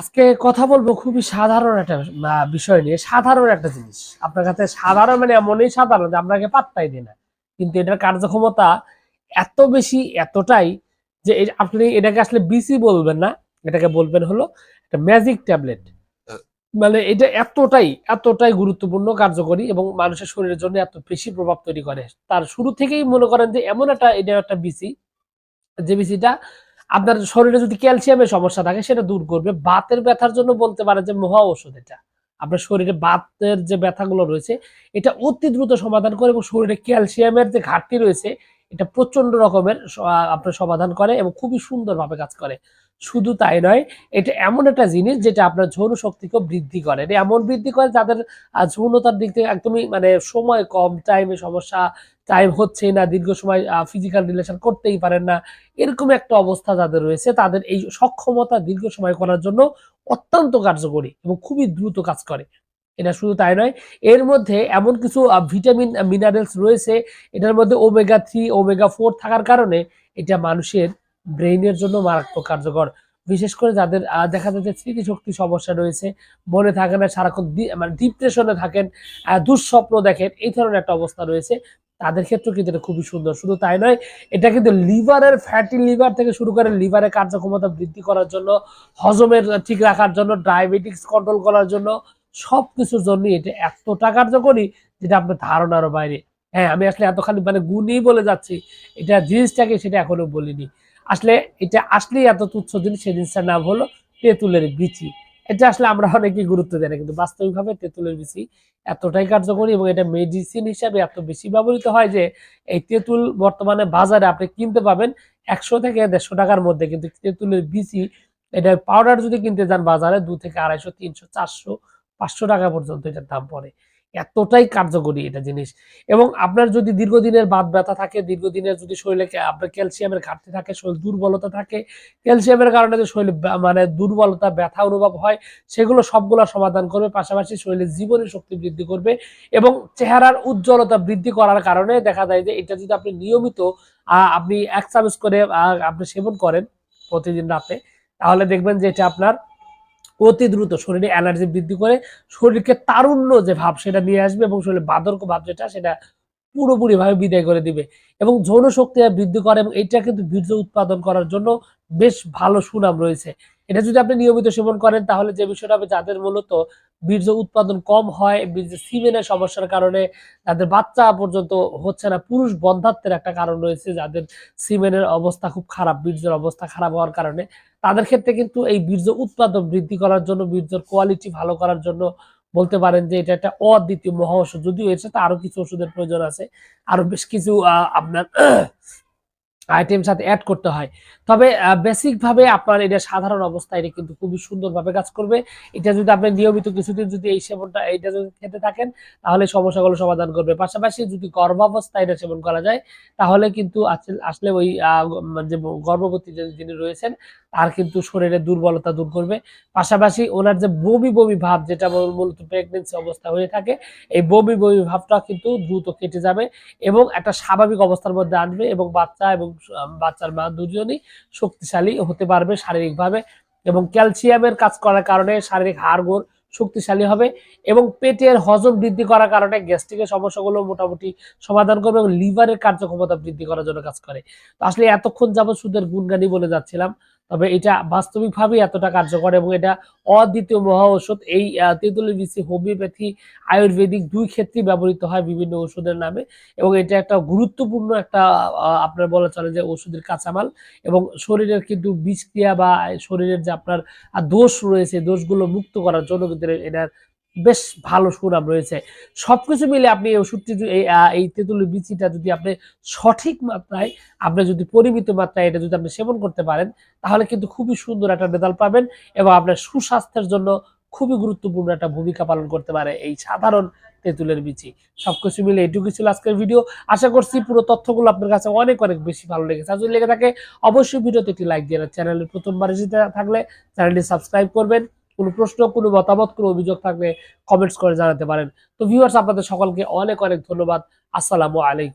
আজকে কথা বলব খুবই সাধারণ একটা বিষয় নিয়ে। সাধারণ একটা জিনিস। আপনার কাছে সাধারণ মানে এমনই সাধারণ যে আপনাকে পাত্তাই দিই না। কিন্তু এটার কার্যক্ষমতা এত বেশি, এতটাই যে আপনি এটাকে আসলে বিসি বলবেন না। এটাকে বলবেন হলো একটা ম্যাজিক ট্যাবলেট মানে এটা এতটাই এতটাই গুরুত্বপূর্ণ, কার্যকরী এবং মানুষের শরীরের জন্য এত বেশি প্রভাব তৈরি করে। তার শুরু থেকেই মনে করেন যে এমন একটা, এটা একটা বিসি যে বিসিটা আপনার শরীরে যদি ক্যালসিয়ামের সমস্যা থাকে, সেটা দূর করবে। বাতের ব্যথার জন্য বলতে পারে যে মহা ঔষধ এটা। আপনার শরীরে বাতের যে ব্যথাগুলো রয়েছে, এটা অতি দ্রুত সমাধান করে এবং শরীরে ক্যালসিয়ামের যে ঘাটতি রয়েছে, এটা প্রচণ্ড রকমের আপনার সমাধান করে এবং খুবই সুন্দরভাবে কাজ করে। শুধু তাই নয়, এটা এমন একটা জিনিস যেটা আপনার যৌন শক্তিকেও বৃদ্ধি করে। এটা এমন বৃদ্ধি করে যাদের যৌনতার দিক থেকে একদমই মানে সময় কম টাইমে সমস্যা টাইম হচ্ছে না, দীর্ঘ সময় ফিজিক্যাল রিলেশন করতেই পারেন না, এরকম একটা অবস্থা যাদের রয়েছে, তাদের এই সক্ষমতা দীর্ঘ সময় করার জন্য অত্যন্ত কার্যকরী এবং খুবই দ্রুত কাজ করে। এটা শুধু তাই নয়, এর মধ্যে এমন কিছু ভিটামিন মিনারেলস রয়েছে, এটার মধ্যে ওমেগা থ্রি ওমেগা ফোর থাকার কারণে এটা মানুষের ব্রেইনের জন্য মারাত্মক কার্যকর। বিশেষ করে যাদের দেখা যাচ্ছে স্মৃতিশক্তি সমস্যা রয়েছে, মনে থাকে না, সারাক্ষণ মানে ডিপ্রেশনে থাকেন দুঃস্বপ্ন দেখেন, এই ধরনের একটা অবস্থা রয়েছে। তাদের ক্ষেত্রেও কিন্তু এটা খুবই সুন্দর। শুধু তাই নয়, এটা কিন্তু লিভারের ফ্যাটি লিভার থেকে শুরু করে লিভারের কার্যক্ষমতা বৃদ্ধি করার জন্য, হজমের ঠিক রাখার জন্য ডায়াবেটিক্স কন্ট্রোল করার জন্য সব কিছুর জন্য এটা এতটা কার্যকরী যেটা আপনার ধারণারও বাইরে। হ্যাঁ আমি আসলে এতখানি মানে গুণই বলে যাচ্ছি। এটা জিনিসটাকে সেটা এখনও বলিনি। আসলে এটা আসলেই এত তুচ্ছ জিনিস, সেই জিনিসটার নাম হলো তেঁতুলের বিচি। এটা আসলে আমরা অনেকেই গুরুত্ব দেয় না, কিন্তু বাস্তবিকভাবে তেঁতুলের বিচি এতটাই কার্যকরী এবং এটা মেডিসিন হিসাবে এত বেশি ব্যবহৃত হয় যে এই তেঁতুল বর্তমানে বাজারে আপনি কিনতে পাবেন একশো থেকে দেড়শো টাকার মধ্যে। কিন্তু তেঁতুলের বিচি, এটা পাউডার যদি কিনতে যান বাজারে দু থেকে আড়াইশো, তিনশো, চারশো, পাঁচশো টাকা পর্যন্ত এটার দাম পড়ে। এতটাই কার্যকরী এটা জিনিস। এবং আপনার যদি দীর্ঘদিনের বাত ব্যথা থাকে, দীর্ঘদিনের যদি শরীরে আপনার ক্যালসিয়ামের ঘাটতি থাকে, শরীর দুর্বলতা থাকে, ক্যালসিয়ামের কারণে যে শরীরে মানে দুর্বলতা, ব্যথা অনুভব হয়, সেগুলো সবগুলো সমাধান করবে, পাশাপাশি শরীরের জীবনী শক্তি বৃদ্ধি করবে এবং চেহারার উজ্জ্বলতা বৃদ্ধি করার কারণে দেখা যায় যে এটা যদি আপনি নিয়মিত আপনি এক চামচ করে আপনি সেবন করেন প্রতিদিন রাতে, তাহলে দেখবেন যে এটা আপনার অতি দ্রুত শরীরে এনার্জি বৃদ্ধি করে শরীরকে তারুণ্য যে ভাব সেটা নিয়ে আসবে এবং শরীরে বাদর্ক ভাব যেটা সেটা পুরোপুরিভাবে বিদায় করে দিবে। এবং যৌন শক্তি বৃদ্ধি করে এবং এটা কিন্তু বীর্য উৎপাদন করার জন্য বেশ ভালো সুনাম রয়েছে। এটা যদি আপনি নিয়মিত সেবন করেন তাহলে যে বিষয়টা হবে যাদের মূলত বীর্য উৎপাদন কম হয় বীর্য সিমেনের সমস্যার কারণে যাদের বাচ্চা পর্যন্ত হচ্ছে না। পুরুষ বন্ধাত্বের একটা কারণ রয়েছে যাদের সিমেনের অবস্থা খুব খারাপ বীর্যের অবস্থা খারাপ হওয়ার কারণে। তাদের ক্ষেত্রে কিন্তু এই বীর্য উৎপাদন বৃদ্ধি করার জন্য বীর্যের কোয়ালিটি ভালো করার জন্য বলতে পারেন যে এটা একটা অদ্বিতীয় মহা ওষুধ যদিও এর সাথে আরও কিছু ওষুধের প্রয়োজন আছে। আরও বেশ কিছু আহ, আপনার আইটেম সাথে অ্যাড করতে হয়। তবে বেসিক ভাবে আপনার এটা সাধারণ অবস্থায় এটা কিন্তু খুবই সুন্দরভাবে কাজ করবে। এটা যদি আপনি নিয়মিত কিছুদিন যদি এই সেবনটা এটা যদি খেতে থাকেন, তাহলে সমস্যাগুলো সমাধান করবে। পাশাপাশি যদি গর্ভাবস্থায় এটা সেবন করা যায়, তাহলে কিন্তু আসলে- ওই যে গর্ভবতী যিনি রয়েছেন তার কিন্তু শরীরে দুর্বলতা দূর করবে। পাশাপাশি ওনার যে বমি বমি ভাব, যেটা মূলত প্রেগনেন্সি অবস্থা হয়ে থাকে, এই বমি বমি ভাবটা কিন্তু দ্রুত কেটে যাবে এবং একটা স্বাভাবিক অবস্থার মধ্যে আনবে এবং বাচ্চা এবং বাচ্চার মা দুজনই শক্তিশালী হতে পারবে শারীরিকভাবে এবং ক্যালসিয়ামের কাজ করার কারণে শারীরিক হাড়গোড় শক্তিশালী হবে এবং পেটের হজম বৃদ্ধি করার কারণে গ্যাস্ট্রিকের সমস্যাগুলো মোটামুটি সমাধান করবে এবং লিভারের কার্যক্ষমতা বৃদ্ধি করার জন্য কাজ করে। তো আসলে এতক্ষণ যাবত সুদের গুণগানি বলে যাচ্ছিলাম। তবে এটা বাস্তবিকভাবে এতটা কার্যকর এবং এটা অদ্বিতীয় মহা ঔষধ। এই তেঁতুলের বিচি হোমিওপ্যাথি, আয়ুর্বেদিক দুই ক্ষেত্রেই ব্যবহৃত হয় বিভিন্ন ওষুধের নামে এবং এটা একটা গুরুত্বপূর্ণ একটা আপনার বলা চলে যে ওষুধের কাঁচামাল এবং শরীরের কিন্তু বিষক্রিয়া বা শরীরের যে আপনার দোষ রয়েছে, দোষগুলো মুক্ত করার জন্য কিন্তু এটার বেশ ভালো সুনাম রয়েছে। সবকিছু মিলে আপনি এই ওষুধটি এই তেঁতুলের বিচিটা যদি আপনি সঠিক মাত্রায়, আপনি যদি পরিমিত মাত্রায় এটা যদি আপনি সেবন করতে পারেন, তাহলে কিন্তু খুবই সুন্দর একটা রেজাল্ট পাবেন এবং আপনার সুস্বাস্থ্যের জন্য খুবই গুরুত্বপূর্ণ একটা ভূমিকা পালন করতে পারে এই সাধারণ তেঁতুলের বিচি। সবকিছু মিলে এটুকু ছিল আজকের ভিডিও। আশা করছি পুরো তথ্যগুলো আপনার কাছে অনেক অনেক বেশি ভালো লেগেছে। আর যদি লেগে থাকে, অবশ্যই ভিডিওতে একটি লাইক দিয়ে চ্যানেলের প্রথমবার এসে থাকলে চ্যানেলটি সাবস্ক্রাইব করবেন। কোনো প্রশ্ন, কোনো মতামত, কোনো অভিযোগ থাকলে কমেন্টস করে জানাতে পারেন। তো ভিউয়ার্স আপনাদের সকলকে অনেক অনেক ধন্যবাদ। আসসালামু আলাইকুম।